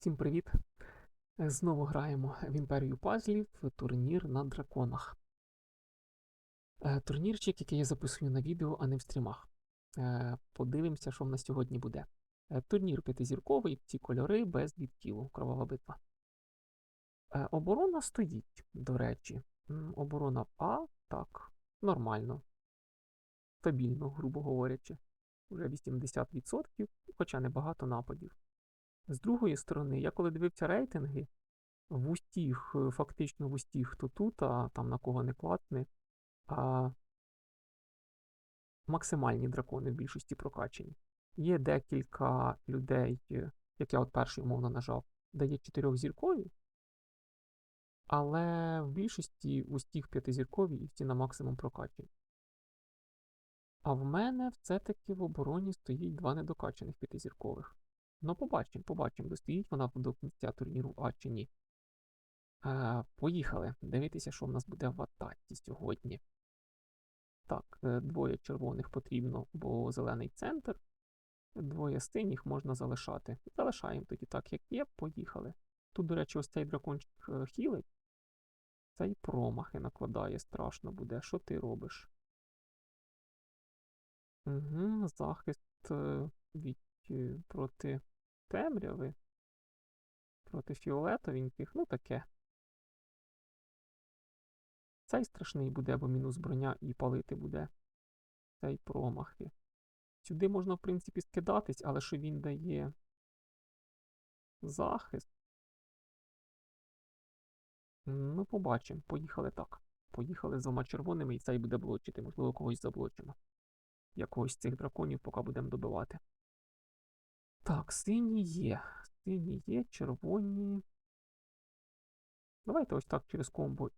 Всім привіт! Е, Знову граємо в імперію пазлів турнір на драконах. Е, Турнірчик, який я записую на відео, а не в стрімах. Е, Подивимося, що в нас сьогодні буде. Турнір п'ятизірковий, ці кольори без відтілу, кровава битва. Оборона стоїть, до речі. Оборона А, так, нормально. Стабільно, грубо говорячи. Вже 80%, хоча небагато нападів. З другої сторони, я коли дивився рейтинги, в усіх, е, фактично в усіх, хто тут, а там на кого не клацне, а максимальні дракони в більшості прокачені. Є декілька людей, е, як я от перший умовно нажав, де є чотирьохзіркові, але в більшості усіх п'ятизіркові і всі на максимум прокачені. А в мене все-таки в обороні стоїть два недокачаних п'ятизіркових. Ну, побачимо, побачимо, достоїть вона до кінця турніру А чи ні. Е, поїхали. Дивитися, що в нас буде в атаці сьогодні. Так, е, двоє червоних потрібно, бо зелений центр. Двоє синіх можна залишати. Залишаємо тоді так, як є. Поїхали. Тут, до речі, ось цей дракончик е, хілить. Цей промахи накладає, страшно буде. Що ти робиш? Угу, захист е, від, проти темряви. Проти фіолетовеньких, ну таке. Цей страшний буде, бо мінус броня і палити буде. Цей промахи. Сюди можна, в принципі, скидатись, але що він дає захист. Ну, побачимо. Поїхали так. Поїхали з двома червоними, і цей буде блочити. Можливо, когось заблочимо. Якогось з цих драконів, поки будемо добивати. Так, сині є. Сині є, червоні. Давайте ось так через комбо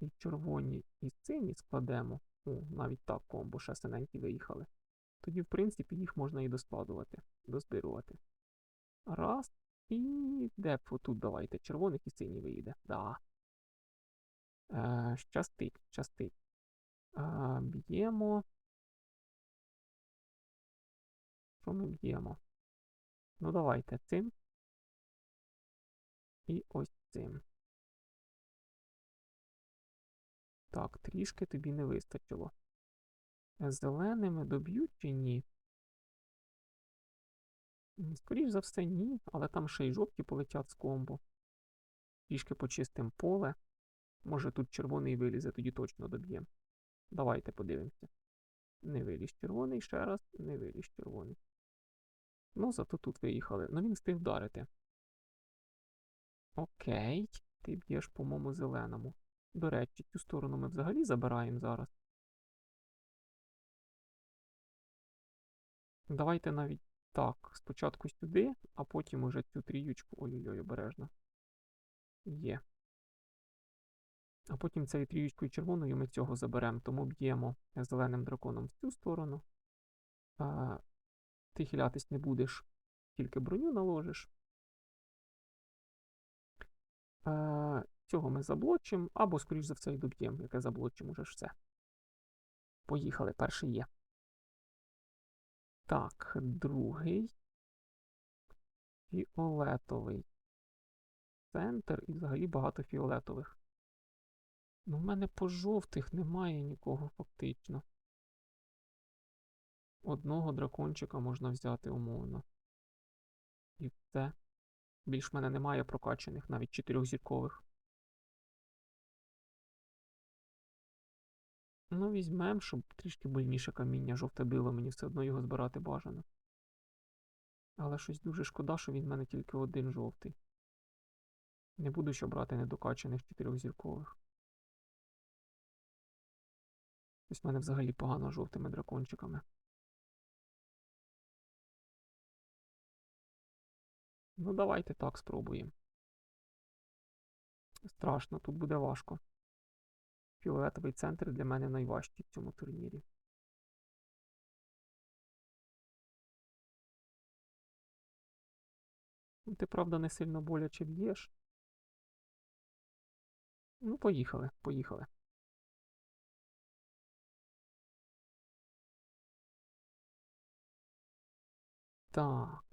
і червоні, і сині складемо. О, навіть так комбо ще синенькі виїхали. Тоді, в принципі, їх можна і доскладувати, дозбирувати. Раз. І де тут давайте. Червоних і синій виїде. Да. Е, щастить, щастить. Е, б'ємо. Що ми б'ємо? Ну, давайте цим. І ось цим. Так, трішки тобі не вистачило. Зеленими доб'ють чи ні? Скоріш за все, ні, але там ще й жовті полетять з комбо. Трішки почистим поле. Може тут червоний вилізе, тоді точно доб'ємо. Давайте подивимося. Не виліз червоний, ще раз, не виліз червоний. Ну, зато тут виїхали. Ну він встиг вдарити. Окей, ти б'єш, по-моєму, зеленому. До речі, цю сторону ми взагалі забираємо зараз. Давайте навіть так. Спочатку сюди, а потім уже цю тріючку. Ой-ой-ой, обережно. Є. А потім цією тріючкою червоною ми цього заберемо, тому б'ємо зеленим драконом в цю сторону. Ти хилятись не будеш, тільки броню наложиш. А, Цього ми заблочимо, або, скоріш за все, і доб'ємо, яке заблочимо уже ж все. Поїхали, перший є. Так, другий. Фіолетовий. Центр і взагалі багато фіолетових. Ну, в мене по жовтих немає нікого фактично. Одного дракончика можна взяти умовно. І все. Більш в мене немає прокачаних, навіть чотирьохзіркових. Ну, візьмемо, щоб трішки больніше каміння жовте било, мені все одно його збирати бажано. Але щось дуже шкода, що він в мене тільки один жовтий. Не буду ще брати недокачаних чотирьохзіркових. Ось в мене взагалі погано жовтими дракончиками. Ну, давайте так спробуємо. Страшно, тут буде важко. Фіолетовий центр для мене найважчий в цьому турнірі. Ну, Ти, правда, не сильно боляче б'єш. Ну, поїхали, поїхали. Так.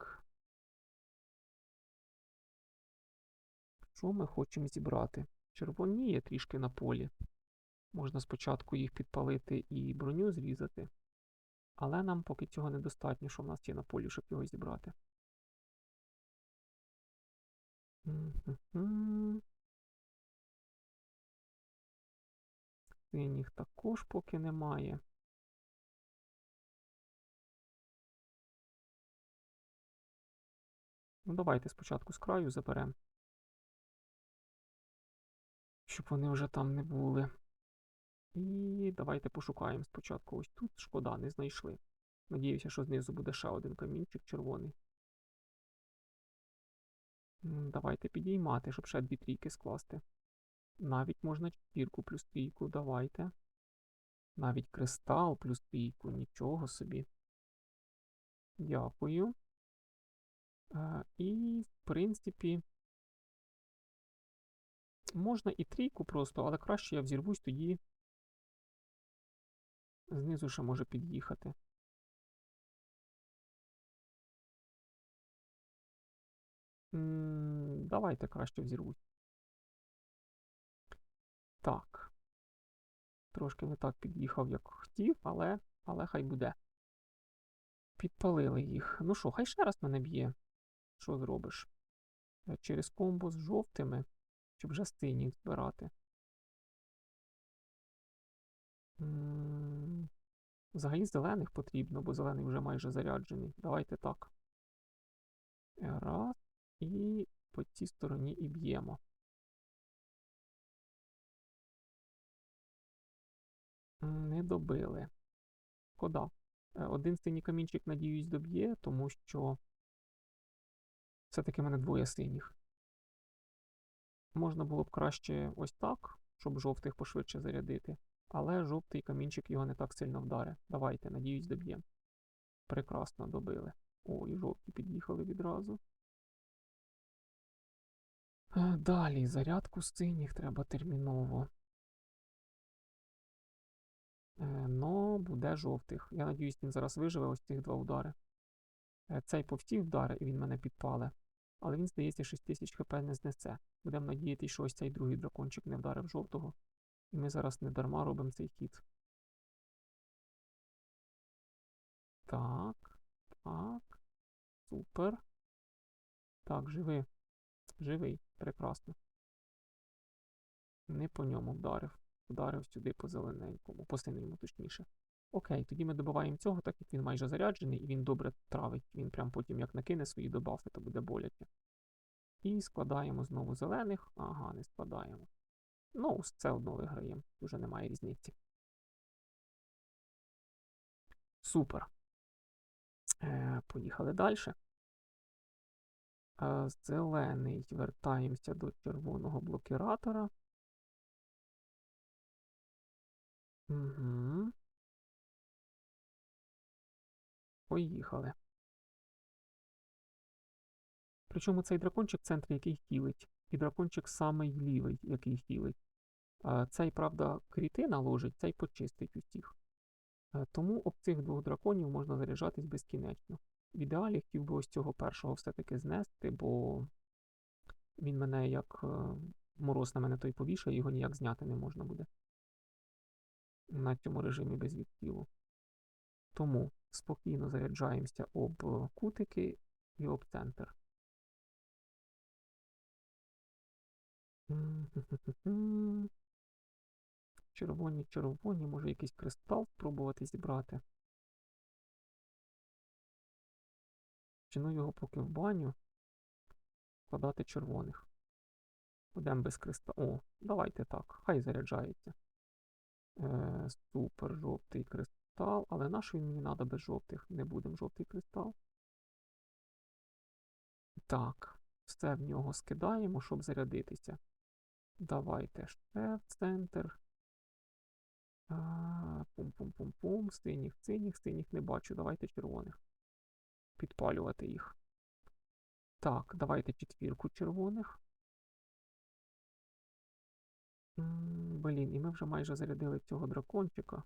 Що ми хочемо зібрати? Червоніє трішки на полі. Можна спочатку їх підпалити і броню зрізати. Але нам поки цього недостатньо, що в нас є на полі, щоб його зібрати. Синіх також поки немає. Ну, давайте спочатку з краю заберемо. Щоб вони вже там не були. І давайте пошукаємо спочатку ось тут. Шкода, не знайшли. Надіюся, що знизу буде ще один камінчик червоний. Давайте підіймати, щоб ще дві трійки скласти. Навіть можна четвірку плюс трійку, давайте. Навіть кристал плюс трійку, нічого собі. Дякую. Е, І, в принципі, можна і трійку просто, але краще я взірвусь тоді. Знизу ще може під'їхати. Давайте краще взірвусь. Так. Трошки не так під'їхав, як хотів, але, але хай буде. Підпалили їх. Ну що, хай ще раз мене б'є. Що зробиш? Е, Через комбо з жовтими, щоб вже синіх збирати. Взагалі зелених потрібно, бо зелений вже майже заряджений. Давайте так. Раз. І по цій стороні і б'ємо. Не добили. Шкода. Е, Один синій камінчик, надіюсь, доб'є, тому що все-таки мене двоє синіх. Можна було б краще ось так, щоб жовтих пошвидше зарядити, але жовтий камінчик його не так сильно вдаре. Давайте, надіюсь, доб'ємо. Прекрасно добили. О, і жовті під'їхали відразу. Е, Далі, зарядку синіх треба терміново. Е, Но буде жовтих. Я надіюсь, він зараз виживе ось цих два удари. Е, Цей повтів вдари, і він мене підпале. Але він, здається, 6000 хп не знесе. Будемо надіятися, що ось цей другий дракончик не вдарив жовтого. І ми зараз не дарма робимо цей хід. Так. Так. Супер. Так, живи. Живий. Прекрасно. Не по ньому вдарив. Вдарив сюди по зелененькому, по синьому точніше. Окей, тоді ми добиваємо цього, так як він майже заряджений і він добре травить. Він прям потім як накине свої добафи, то буде боляче. І складаємо знову зелених. Ага, не складаємо. Ну, все одно виграємо. Вже немає різниці. Супер. Е, Поїхали далі. Е, Зелений. Вертаємося до червоного блокіратора. Угу. Поїхали. Причому цей дракончик в центрі, який хілить, і дракончик самий лівий, який хілить. Цей, правда, кріти наложить, цей почистить усіх. Е, Тому об цих двох драконів можна заряджатись безкінечно. В ідеалі хотів би ось цього першого все-таки знести, бо він мене як е, мороз на мене той повішає, його ніяк зняти не можна буде на цьому режимі без відхилу. Тому спокійно заряджаємося об кутики і об центр. Червоні, червоні, може якийсь кристал спробувати зібрати. Чину його поки в баню. Складати червоних. Будемо без кристалу. О, давайте так, хай заряджається. Е, супер жовтий кристал. Але він мені треба без жовтих. Не будемо жовтий кристал. Так, все в нього скидаємо, щоб зарядитися. Давайте ще в центр. Пум-пум-пум-пум. Синіх, синіх, синіх не бачу. Давайте червоних. Підпалювати їх. Так, давайте четвірку червоних. Блін, і ми вже майже зарядили цього дракончика.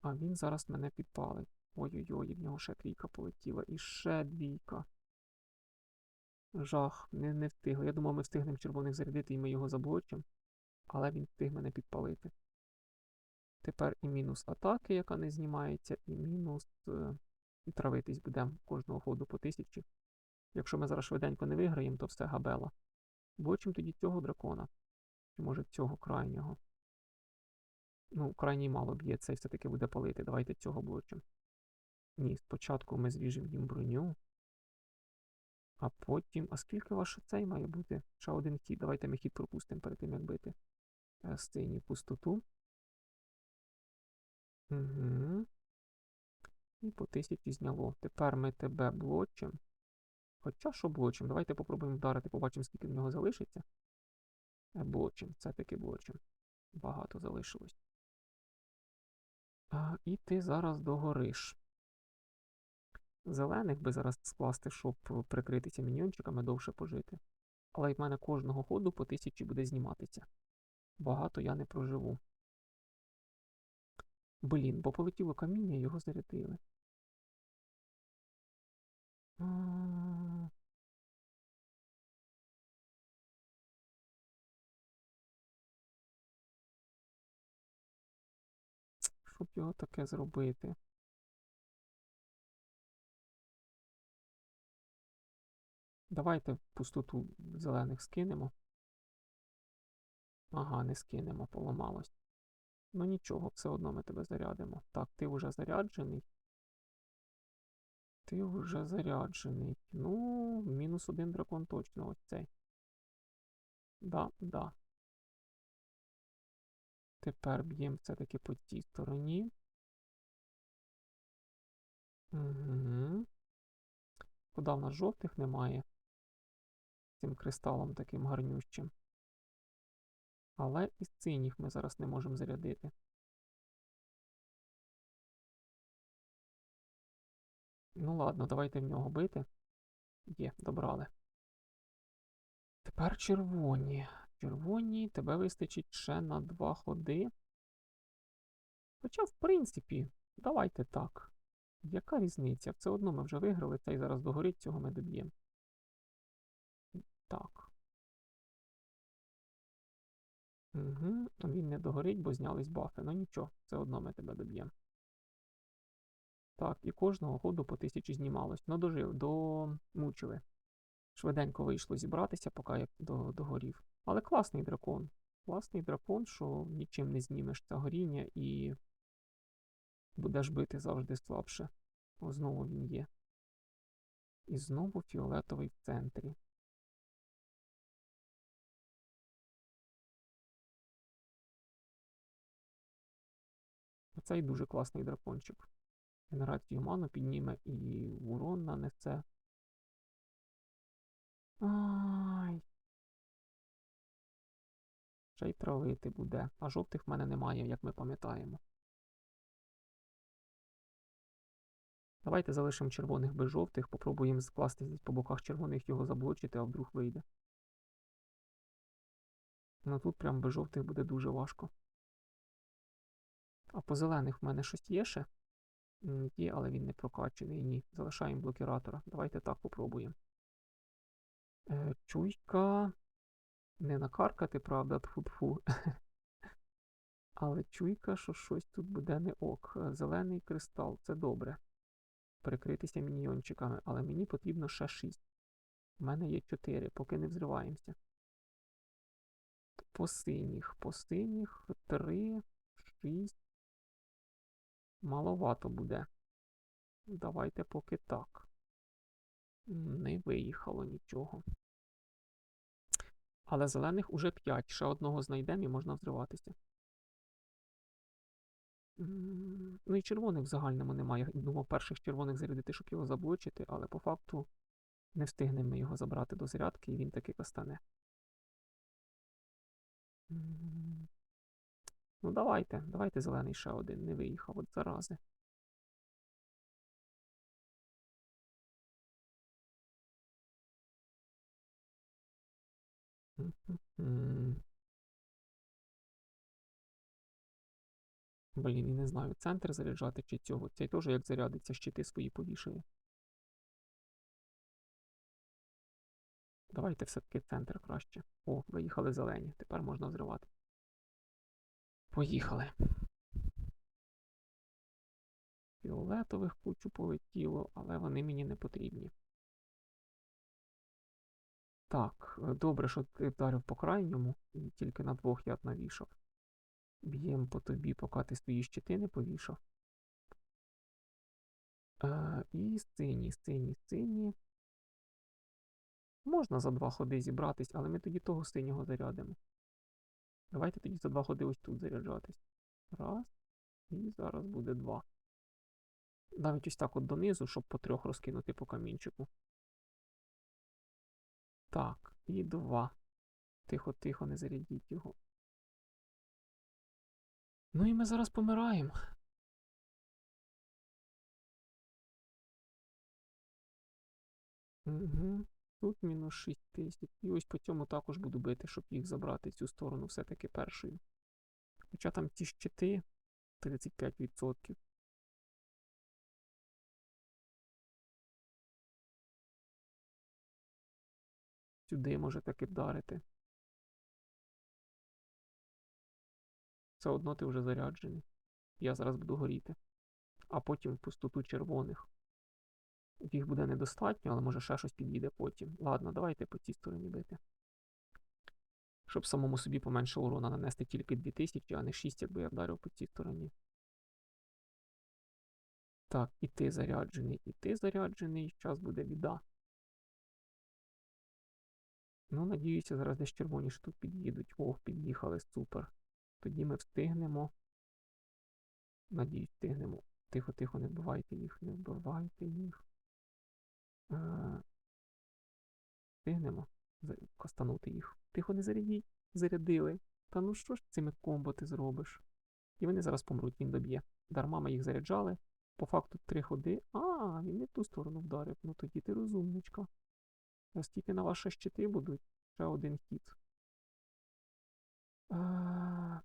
А він зараз мене підпалить. Ой-ой-ой, в нього ще трійка полетіла. І ще двійка. Жах, не, не встигли. Я думав, ми встигнемо червоних зарядити і ми його заблочимо, але він встиг мене підпалити. Тепер і мінус атаки, яка не знімається, і мінус. Е, травитись будемо кожного ходу по тисячі. Якщо ми зараз швиденько не виграємо, то все габела. Блочимо тоді цього дракона. Чи може цього крайнього. Ну, крайній мало б'є, цей все-таки буде палити. Давайте цього блочимо. Ні, спочатку ми звіжимо їм броню. А потім. А скільки ваш цей має бути? Ще один хід. Давайте ми хід пропустимо перед тим, як бити е, пустоту. Угу. І по тисячі зняло. Тепер ми тебе блочимо. Хоча що блочимо? Давайте попробуємо вдарити, побачимо, скільки в нього залишиться. Е, блочимо, це таки блочимо. Багато залишилось. А, І ти зараз догориш. Зелених би зараз скласти, щоб прикритися міньйончиками довше пожити. Але в мене кожного ходу по тисячі буде зніматися. Багато я не проживу. Блін, бо полетіло каміння, його зарядили. Щоб його таке зробити? Давайте пустоту зелених скинемо. Ага, не скинемо, поламалось. Ну нічого, все одно ми тебе зарядимо. Так, ти вже заряджений. Ти вже заряджений. Ну, мінус один дракон точно ось цей. Да, да. Тепер б'ємо все-таки по тій стороні. Угу. Куда в нас жовтих немає? Цим кристалом таким гарнющим. Але із синіх ми зараз не можемо зарядити. Ну ладно, давайте в нього бити. Є, добрали. Тепер червоні. Червоні, тебе вистачить ще на два ходи. Хоча, в принципі, давайте так. Яка різниця? Все одно ми вже виграли, цей зараз догорить, цього ми доб'ємо. Так. Угу, Він не догорить, бо знялись бафи. Ну нічого, все одно ми тебе доб'ємо. Так, і кожного ходу по тисячі знімалось. Ну, дожили, домучили. Швиденько вийшло зібратися, поки я догорів. Але класний дракон. Класний дракон, що нічим не знімеш це горіння і будеш бити завжди слабше. О, знову він є. І знову фіолетовий в центрі. Оцей дуже класний дракончик. Генерацію ману підніме і урон нанесе. Ай. Ще й травити буде. А жовтих в мене немає, як ми пам'ятаємо. Давайте залишимо червоних без жовтих, попробуємо скласти по боках червоних його заблочити, а вдруг вийде. Ну тут прям без жовтих буде дуже важко. А по зелених в мене щось є ще? Є, але він не прокачений. Ні. Залишаємо блокіратора. Давайте так попробуємо. Е, Чуйка. Не накаркати, правда, тфу-тфу. Але чуйка, що щось тут буде не ок. Е, зелений кристал це добре. Прикритися міньйончиками, але мені потрібно ще 6. У мене є 4, поки не взриваємося. По синіх, по синіх 3, 6. Маловато буде. Давайте поки так. Не виїхало нічого. Але зелених уже 5. Ще одного знайдемо і можна взриватися. Ну і червоних в загальному немає. Думав, перших червоних зарядити, щоб його заблочити, але по факту не встигнемо його забрати до зарядки, і він таки кастане. Ну, давайте, давайте зелений ще один. Не виїхав от зарази. Блін, і не знаю, центр заряджати чи цього. Цей теж як зарядиться, щити свої повішує. Давайте все-таки центр краще. О, виїхали зелені. Тепер можна взривати. Поїхали. Фіолетових кучу полетіло, але вони мені не потрібні. Так, добре, що ти вдарив по крайньому, і тільки на двох я навішав. Б'єм по тобі, поки ти свої щити не повішав. Е, і сині, сині, сині. Можна за два ходи зібратись, але ми тоді того синього зарядимо. Давайте тоді за два ходи ось тут заряджатись. Раз. І зараз буде два. Навіть ось так от донизу, щоб по трьох розкинути по камінчику. Так, і два. Тихо-тихо, не зарядіть його. Ну і ми зараз помираємо. Угу. Тут мінус 6 тисяч. І ось по цьому також буду бити, щоб їх забрати цю сторону все-таки першою. Хоча там ті щити 35%. Сюди може таки вдарити. Все одно ти вже заряджений. Я зараз буду горіти. А потім пустоту червоних. Їх буде недостатньо, але може ще щось підійде потім. Ладно, давайте по цій стороні бити. Щоб самому собі поменше урона нанести тільки 2000, а не 6, якби я вдарив по цій стороні. Так, і ти заряджений, і ти заряджений. Зараз буде біда. Ну, надіюся, зараз десь червоні ж тут під'їдуть. Ох, під'їхали, супер. Тоді ми встигнемо. Надіюсь, встигнемо. Тихо-тихо, не вбивайте їх, не вбивайте їх. Е, Встигнемо костанути їх. Тихо не зарядіть. Зарядили. Та ну що ж цими комбо ти зробиш? І вони зараз помруть, він доб'є. Дарма ми їх заряджали. По факту три ходи. А, він не в ту сторону вдарив. Ну тоді ти розумничка. Ось тільки на ваші щити будуть. Ще один хід. А...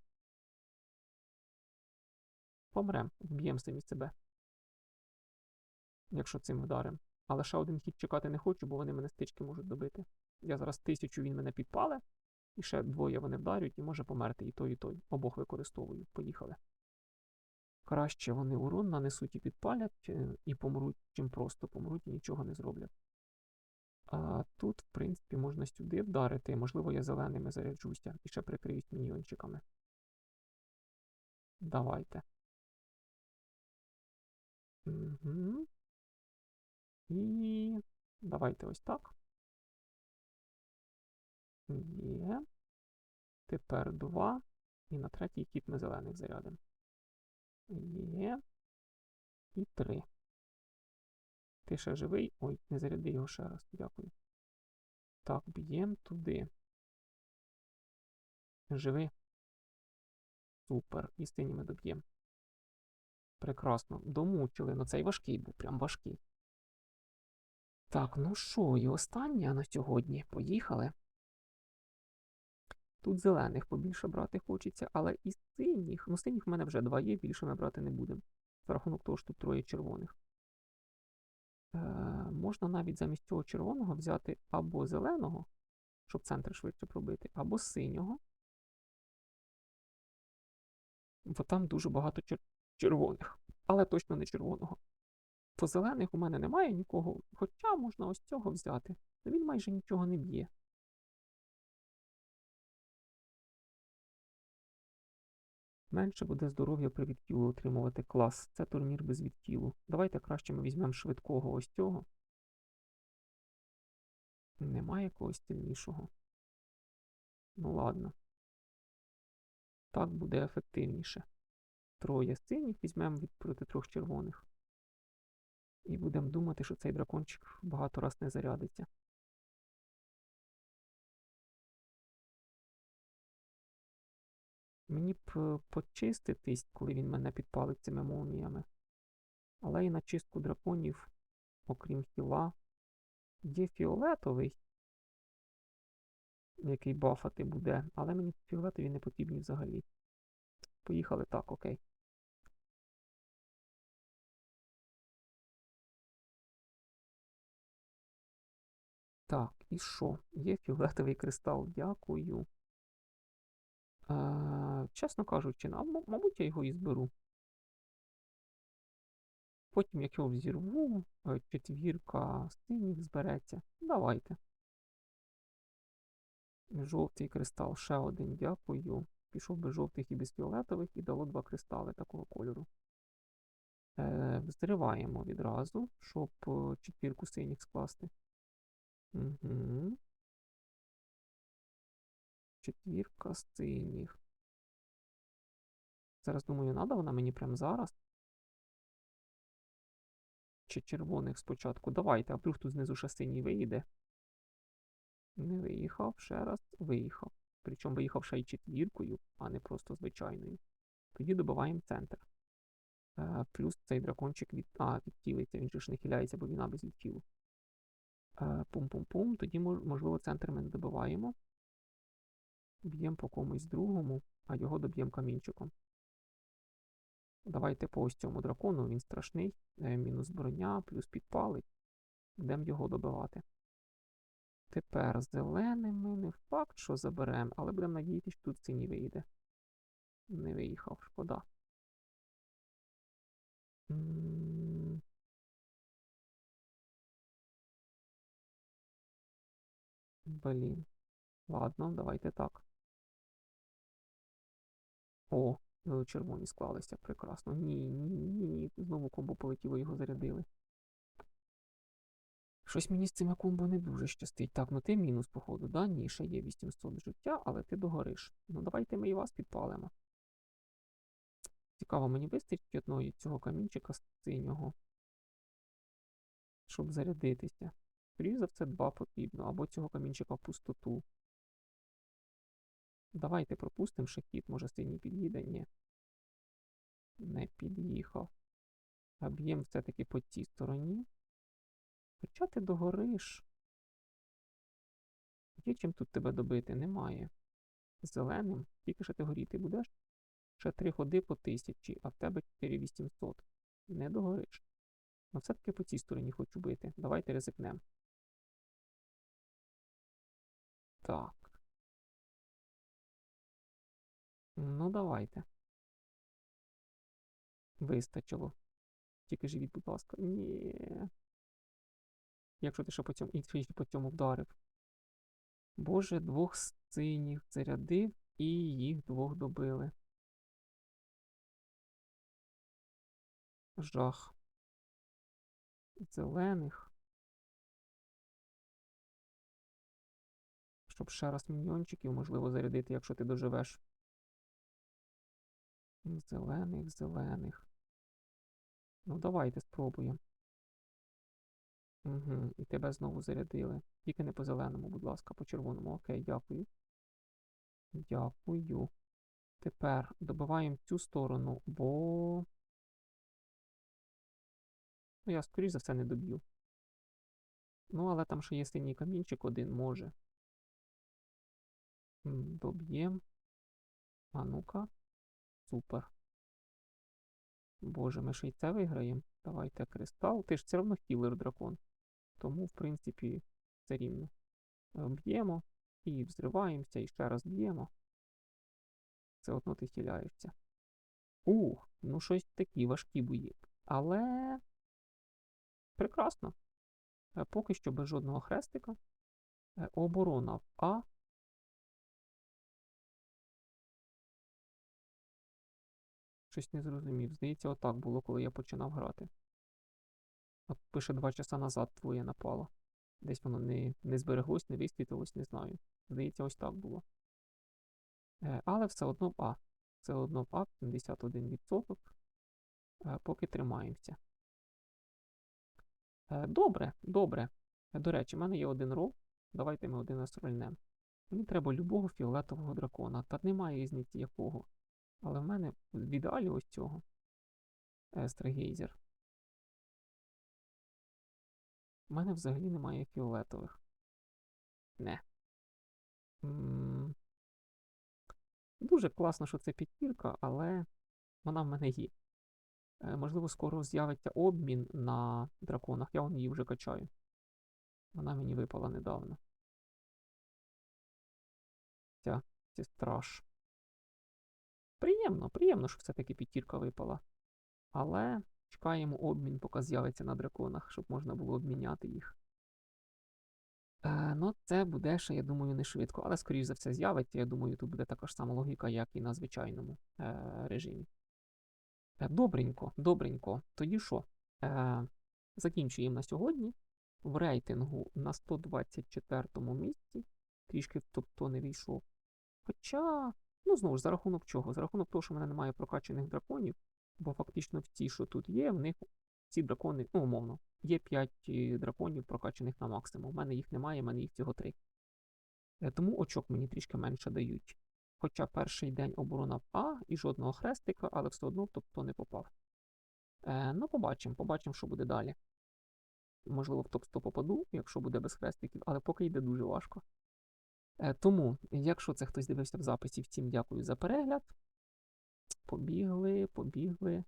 Помрем, вб'ємо самі себе. Якщо цим вдарим. Але ще один хід чекати не хочу, бо вони мене стички можуть добити. Я зараз тисячу він мене підпале, і ще двоє вони вдарюють і може померти і той, і той. Обох використовую. Поїхали. Краще вони урон нанесуть і підпалять, е, і помруть, чим просто помруть і нічого не зроблять. А тут, в принципі, можна сюди вдарити. Можливо, я зеленими заряджуся і ще прикриюсь міньйончиками. Давайте. І давайте ось так. Є. Тепер два. І на третій хід ми зелених зарядимо. Є. І три. Ти ще живий? Ой, не заряди його ще раз. Дякую. Так, б'ємо туди. Живи. Супер. І синіми доб'ємо. Прекрасно. Домучили. Ну цей важкий був, прям важкий. Так, ну що, і останнє на сьогодні. Поїхали. Тут зелених побільше брати хочеться, але і синіх. Ну, синіх в мене вже два є, більше ми брати не будемо. За рахунок того, що тут троє червоних. Е, Можна навіть замість цього червоного взяти або зеленого, щоб центр швидше пробити, або синього. Бо там дуже багато чер червоних, але точно не червоного. По зелених у мене немає нікого, хоча можна ось цього взяти. але Він майже нічого не б'є. Менше буде здоров'я при відкілу отримувати клас. Це турнір без відкілу. Давайте краще ми візьмемо швидкого ось цього. Немає когось сильнішого. Ну ладно. Так буде ефективніше. Троє синіх візьмемо від проти трьох червоних. І будемо думати, що цей дракончик багато раз не зарядиться. Мені б е, почиститись, коли він мене підпалить цими молніями. Але і на чистку драконів, окрім хіла, є фіолетовий, який бафати буде, але мені фіолетові не потрібні взагалі. Поїхали так, окей. Так, і що? Є фіолетовий кристал, дякую. Е, чесно кажучи, мабуть, я його і зберу. Потім, як його взірву, е, четвірка синіх збереться. Давайте. Жовтий кристал, ще один, дякую. Пішов без жовтих і без фіолетових і дало два кристали такого кольору. Е, взриваємо відразу, щоб е, четвірку синіх скласти. Угу. Четвірка синіх. Зараз думаю, надо вона мені прямо зараз. Чи червоних спочатку. Давайте, а вдруг тут знизу ще синій виїде. Не виїхав, ще раз виїхав. Причому виїхав ще й четвіркою, а не просто звичайною. Тоді добиваємо центр. Е, плюс цей дракончик від... А, відтілиться, він же ж не хиляється, бо він без відтілу. Е, Пум-пум-пум. Тоді, можливо, центр ми не добиваємо. Б'ємо по комусь другому, а його доб'ємо камінчиком. Давайте по ось цьому дракону, він страшний. Е, Мінус броня, плюс підпалить. Будемо його добивати. Тепер зеленим ми не факт, що заберемо, але будемо надіятися, що тут синій вийде. Не виїхав, шкода. Блін. Ладно, давайте так. О, червоні склалися. Прекрасно. Ні, ні, ні, ні. Знову комбо полетіло, його зарядили. Щось мені з цими комбо не дуже щастить. Так, ну ти мінус, походу, да? Ні, ще є 800 життя, але ти догориш. Ну давайте ми і вас підпалимо. Цікаво, мені вистачить одного цього камінчика синього, щоб зарядитися. Скоріше за все, два потрібно, або цього камінчика в пустоту. Давайте пропустимо хід, може синій під'їде? Ні. Не під'їхав. А все-таки по цій стороні. Хоча ти догориш. Є чим тут тебе добити? Немає. Зеленим, тільки що ти горіти будеш. Ще три ходи по тисячі, а в тебе 4800. Не догориш. Ну все-таки по цій стороні хочу бити. Давайте ризикнемо. Так. Ну, давайте. Вистачило. Тільки живіть, будь ласка. Ні. Якщо ти ще по цьому, і по цьому вдарив. Боже, двох синіх зарядив і їх двох добили. Жах. Зелених. Щоб ще раз міньйончиків, можливо, зарядити, якщо ти доживеш. Зелених, зелених. Ну, давайте спробуємо. Угу, і тебе знову зарядили. Тільки не по зеленому, будь ласка, по червоному. Окей, дякую. Дякую. Тепер добиваємо цю сторону, бо. Ну, я, скоріш за все, не доб'ю. Ну, але там ще є синій камінчик один може. Доб'єм. А ну-ка. Супер. Боже, ми ще й це виграємо. Давайте кристал. Ти ж все одно хілер дракон. Тому, в принципі, це рівно. Б'ємо і взриваємося, і ще раз б'ємо. Все одно ти хиляєшся. Ух, ну щось такі важкі бої. Але прекрасно. Е, Поки що без жодного хрестика. Е, Оборона в А. Щось не зрозумів. Здається, отак було, коли я починав грати. От пише два часа назад твоє напало. Десь воно не, не збереглось, не висвітилось, не знаю. Здається, ось так було. Е, але все одно А. Все одно А 71%. Е, поки тримаємося. Е, добре, добре. Е, До речі, в мене є один рол. Давайте ми один раз рольнем. Мені треба любого фіолетового дракона. Та немає різниці якого. Але в мене в ідеалі ось цього. Естрагейзер. У мене взагалі немає фіолетових. Не. М, Дуже класно, що це п'ятірка, але вона в мене є. Е, Можливо, скоро з'явиться обмін на драконах. Я вон її вже качаю. Вона мені випала недавно. Настя, це страш. Приємно, приємно, що все-таки п'ятірка випала. Але чекаємо обмін, поки з'явиться на драконах, щоб можна було обміняти їх. Е, ну, це буде ще, я думаю, не швидко, але скоріш за все з'явиться. Я думаю, тут буде така ж сама логіка, як і на звичайному е, режимі. Е, добренько, добренько. Тоді що? Е, закінчуємо на сьогодні. В рейтингу на 124 місці. Трішки в топ-100 не війшов. Хоча, ну знову ж, за рахунок чого? За рахунок того, що в мене немає прокачаних драконів, бо фактично ті, що тут є, в них ці дракони, ну, умовно, є 5 драконів прокачаних на максимум. У мене їх немає, в мене їх всього 3. Тому очок мені трішки менше дають. Хоча перший день оборона А і жодного хрестика, але все одно топ-100 не попав. Е, ну, побачимо, побачимо, що буде далі. Можливо, в топ-100 попаду, якщо буде без хрестиків, але поки йде дуже важко. Е, тому, якщо це хтось дивився в записі, всім дякую за перегляд. Побігли, побігли.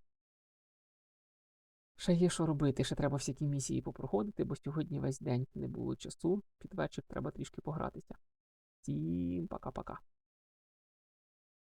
Ще є що робити, ще треба всякі місії попроходити, бо сьогодні весь день не було часу. Під вечір треба трішки погратися. Всім пока-пока.